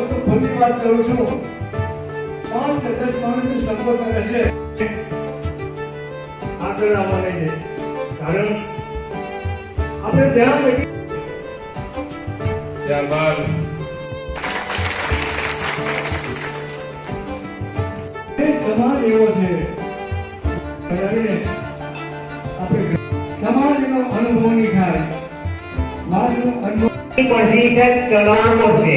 હું તો ખુલ્લી વાત કરું છું. પાંચ કે દસ મિનિટનું સંબોધન હશે આગળ આવવા નહીં કારણ આપણે ધ્યાન રાખી ત્યારબાદ સમાજ એવો છે. સમાજ આપણે સમાજનો અનુભવ નહીં થાય. મારનો અનુભવ પ્રતિશત કરવાનો છે.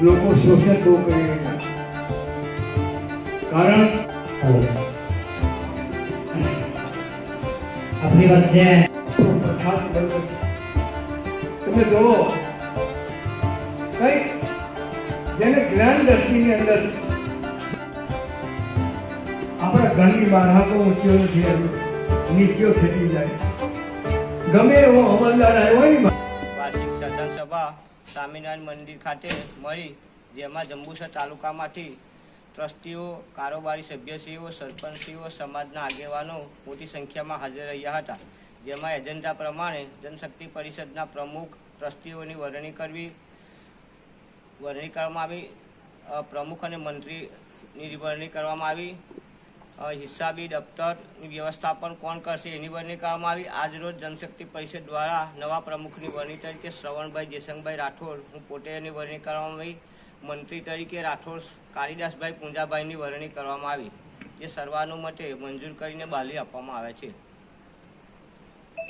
લોકો શોષણ બહુ કરી રહ્યા કારણ આપણી વાત છે. તમે જુઓ કઈ જેને જ્ઞાન દ્રષ્ટિની અંદર આપણા ઘરની બાળકો હાથો ઊંચો નથી નીચો ખેતી જાય ગમે એવો અમલદાર આવ્યો હોય ને સભા સ્વામિનારાયણ મંદિર ખાતે મળી, જેમાં જંબુસર તાલુકામાંથી ટ્રસ્ટીઓ, કારોબારી સભ્યશ્રીઓ, સરપંચશ્રીઓ, સમાજના આગેવાનો મોટી સંખ્યામાં હાજર રહ્યા હતા. જેમાં એજન્ડા પ્રમાણે જનશક્તિ પરિષદના પ્રમુખ ટ્રસ્ટીઓની વરણી કરવી, વરણી કરવામાં આવી પ્રમુખ અને મંત્રીની વરણી કરવામાં આવી. હિસાબી દફતર વ્યવસ્થાપન કોણ કરશે એની વરણી કરવામાં આવી. આજરોજ જનશક્તિ પરિષદ દ્વારા નવા પ્રમુખની વરણી તરીકે શ્રવણભાઈ જેસંગભાઈ રાઠોડ, હું પોતે એની વરણી કરવામાં આવી. મંત્રી તરીકે રાઠોડ કાલિદાસભાઈ પૂંજાભાઈની વરણી કરવામાં આવી. જે સર્વાનુમતે મંજૂર કરીને બહાલી આપવામાં આવે છે.